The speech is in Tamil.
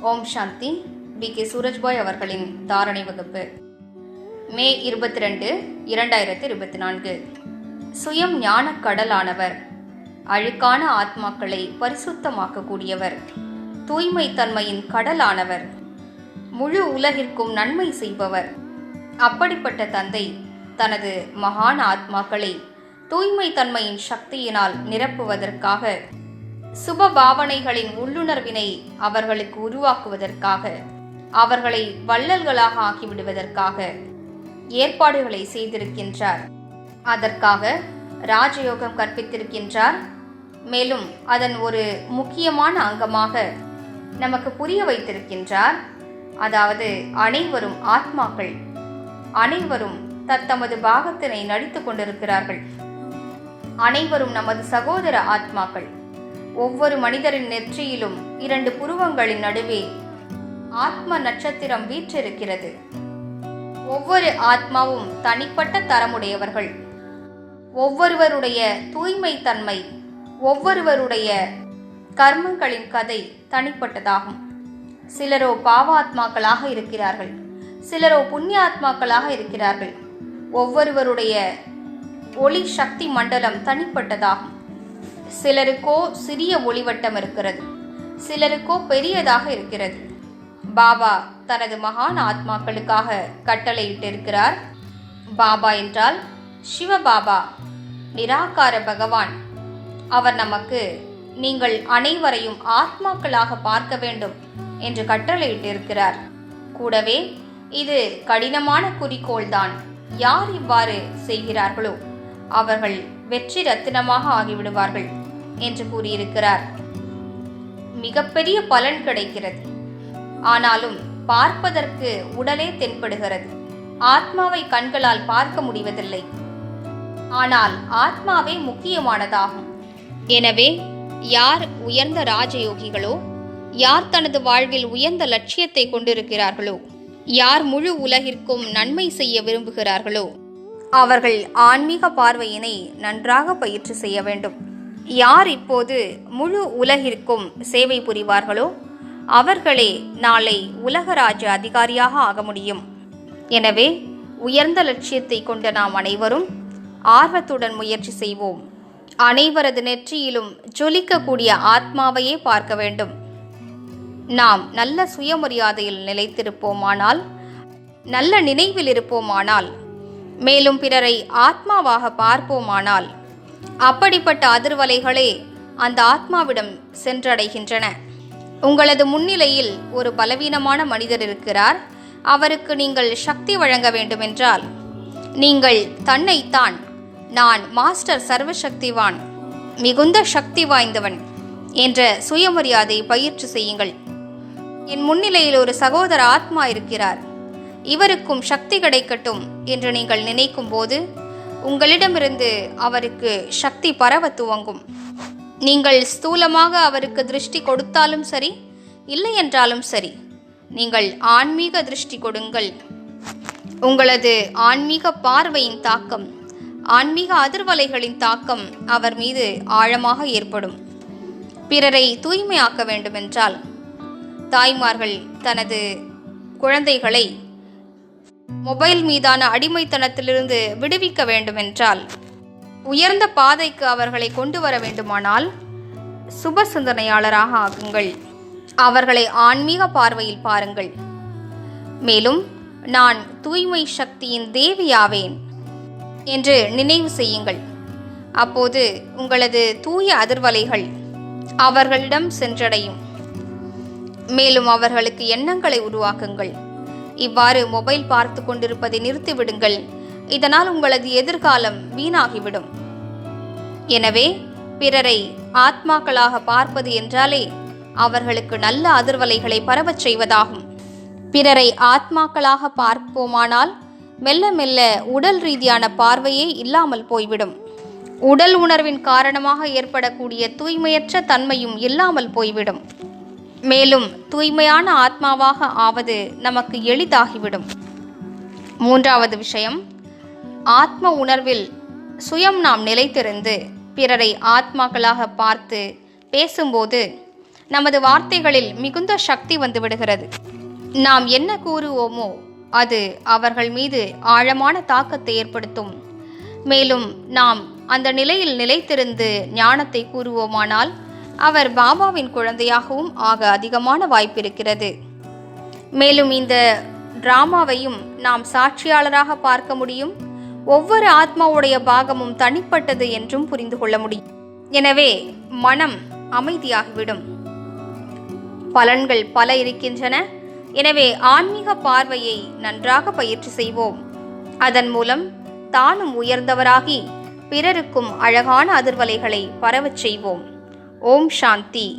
ஓம் சாந்தி. பி. கே. சூரஜ்பாய் அவர்களின் தாரணை வகுப்பு. மே இருபத்தி ரெண்டு இரண்டாயிரத்தி இருபத்தி நான்கு சுயம் ஞானக் கடலானவர் அழுக்கான ஆத்மாக்களை பரிசுத்தமாக்கக்கூடியவர் தூய்மை தன்மையின் கடலானவர் முழு உலகிற்கும் நன்மை செய்பவர். அப்படிப்பட்ட தந்தை தனது மகான் ஆத்மாக்களை தூய்மை தன்மையின் சக்தியினால் நிரப்புவதற்காக சுப பாவனைகளின் உள்ளுணர்வினை அவர்களுக்கு உருவாக்குவதற்காக அவர்களை வள்ளல்களாக ஆக்கிவிடுவதற்காக ஏற்பாடுகளை செய்திருக்கின்றார். அதற்காக ராஜயோகம் கற்பித்திருக்கின்றார். மேலும் அதன் ஒரு முக்கியமான அங்கமாக நமக்கு புரிய வைத்திருக்கின்றார். அதாவது அனைவரும் ஆத்மாக்கள் அனைவரும் தத்தமது பாகத்தினை நடித்து கொண்டிருக்கிறார்கள். அனைவரும் நமது சகோதர ஆத்மாக்கள். ஒவ்வொரு மனிதரின் நெற்றியிலும் இரண்டு புருவங்களின் நடுவே ஆத்ம நட்சத்திரம் வீற்றிருக்கிறது. ஒவ்வொரு ஆத்மாவும் தனிப்பட்ட தரமுடையவர்கள். ஒவ்வொருவருடைய தூய்மை தன்மை ஒவ்வொருவருடைய கர்மங்களின் கதை தனிப்பட்டதாகும். சிலரோ பாவாத்மாக்களாக இருக்கிறார்கள் சிலரோ புண்ணியாத்மாக்களாக இருக்கிறார்கள். ஒவ்வொருவருடைய ஒளி சக்தி மண்டலம் தனிப்பட்டதாகும். சிலருக்கோ சிறிய ஒளிவட்டம் இருக்கிறது சிலருக்கோ பெரியதாக இருக்கிறது. பாபா தனது மகான் ஆத்மாக்களுக்காக கட்டளையிட்டிருக்கிறார். பாபா என்றால் சிவபாபா நிராகார பகவான். அவர் நமக்கு நீங்கள் அனைவரையும் ஆத்மாக்களாக பார்க்க வேண்டும் என்று கட்டளையிட்டிருக்கிறார். கூடவே இது கடினமான குறிக்கோள்தான். யார் இவ்வாறு செய்கிறார்களோ அவர்கள் வெற்றி ரத்தினமாக ஆகிவிடுவார்கள் என்று கூறியிருக்கிறார். மிகப்பெரிய பலன் கிடைக்கிறது. ஆனாலும் பார்ப்பதற்கு உடலே தென்படுகிறது. ஆத்மாவை கண்களால் பார்க்க முடிவதில்லை. ஆனால் ஆத்மாவே முக்கியமானதாகும். எனவே யார் உயர்ந்த ராஜயோகிகளோ யார் தனது வாழ்வில் உயர்ந்த லட்சியத்தை கொண்டிருக்கிறார்களோ யார் முழு உலகிற்கும் நன்மை செய்ய விரும்புகிறார்களோ அவர்கள் ஆன்மீக பார்வையினை நன்றாக பயிற்சி செய்ய வேண்டும். யார் இப்போது முழு உலகிற்கும் சேவை புரிவார்களோ அவர்களே நாளை உலகராஜ அதிகாரியாக ஆக முடியும். எனவே உயர்ந்த லட்சியத்தை கொண்ட நாம் அனைவரும் ஆர்வத்துடன் முயற்சி செய்வோம். அனைவரது நெற்றியிலும் ஜொலிக்கக்கூடிய ஆத்மாவையே பார்க்க வேண்டும். நாம் நல்ல சுயமரியாதையில் நிலைத்திருப்போமானால் நல்ல நினைவில் இருப்போமானால் மேலும் பிறரை ஆத்மாவாக பார்ப்போமானால் அப்படிப்பட்ட அதிர்வலைகளே அந்த ஆத்மாவிடம் சென்றடைகின்றன. உங்களது முன்னிலையில் ஒரு பலவீனமான மனிதர் இருக்கிறார். அவருக்கு நீங்கள் சக்தி வழங்க வேண்டுமென்றால் நீங்கள் தன்னைத்தான் நான் மாஸ்டர் சர்வசக்திவான் மிகுந்த சக்தி வாய்ந்தவன் என்ற சுயமரியாதை பயிற்சி செய்யுங்கள். என் முன்னிலையில் ஒரு சகோதர ஆத்மா இருக்கிறார். இவருக்கும் சக்தி கிடைக்கட்டும் என்று நீங்கள் நினைக்கும் போது உங்களிடமிருந்து அவருக்கு சக்தி பரவ துவங்கும். நீங்கள் ஸ்தூலமாக அவருக்கு திருஷ்டி கொடுத்தாலும் சரி இல்லை என்றாலும் சரி நீங்கள் ஆன்மீக திருஷ்டி கொடுங்கள். உங்களது ஆன்மீக பார்வையின் தாக்கம் ஆன்மீக அதிர்வலைகளின் தாக்கம் அவர் மீது ஆழமாக ஏற்படும். பிறரை தூய்மையாக்க வேண்டுமென்றால் தாய்மார்கள் தனது குழந்தைகளை மொபைல் மீதான அடிமைத்தனத்திலிருந்து விடுவிக்க வேண்டுமென்றால் உயர்ந்த பாதைக்கு அவர்களை கொண்டு வர வேண்டுமானால் சுப சிந்தனையாளராக ஆகுங்கள். அவர்களை ஆன்மீக பார்வையில் பாருங்கள். மேலும் நான் தூய்மை சக்தியின் தேவியாவேன் என்று நினைவு செய்யுங்கள். அப்போது உங்களது தூய அதிர்வலைகள் அவர்களிடம் சென்றடையும். மேலும் அவர்களுக்கு எண்ணங்களை உருவாக்குங்கள். இவ்வாறு மொபைல் பார்த்து கொண்டிருப்பதை நிறுத்திவிடுங்கள். இதனால் உங்களது எதிர்காலம் வீணாகிவிடும். எனவே பிறரை ஆத்மாக்களாக பார்ப்பது என்றாலே அவர்களுக்கு நல்ல அதிர்வலைகளை பரவச் செய்வதாகும். பிறரை ஆத்மாக்களாக பார்ப்போமானால் மெல்ல மெல்ல உடல் ரீதியான பார்வையே இல்லாமல் போய்விடும். உடல் உணர்வின் காரணமாக ஏற்படக்கூடிய தூய்மையற்ற தன்மையும் இல்லாமல் போய்விடும். மேலும் தூய்மையான ஆத்மாவாக ஆவது நமக்கு எளிதாகிவிடும். மூன்றாவது விஷயம் ஆத்ம உணர்வில் சுயம் நாம் நிலைத்திருந்து பிறரை ஆத்மாக்களாக பார்த்து பேசும்போது நமது வார்த்தைகளில் மிகுந்த சக்தி வந்துவிடுகிறது. நாம் என்ன கூறுவோமோ அது அவர்கள் மீது ஆழமான தாக்கத்தை ஏற்படுத்தும். மேலும் நாம் அந்த நிலையில் நிலைத்திருந்து ஞானத்தை கூறுவோமானால் அவர் பாபாவின் குழந்தையாகவும் ஆக அதிகமான வாய்ப்பிருக்கிறது. மேலும் இந்த டிராமாவையும் நாம் சாட்சியாளராக பார்க்க முடியும். ஒவ்வொரு ஆத்மாவுடைய பாகமும் தனிப்பட்டது என்றும் புரிந்து கொள்ள முடியும். எனவே மனம் அமைதியாகிவிடும். பலன்கள் பல இருக்கின்றன. எனவே ஆன்மீக பார்வையை நன்றாக பயிற்சி செய்வோம். அதன் மூலம் தானும் உயர்ந்தவராகி பிறருக்கும் அழகான அதிர்வலைகளை பரவச் செய்வோம். ஓம் சாந்தி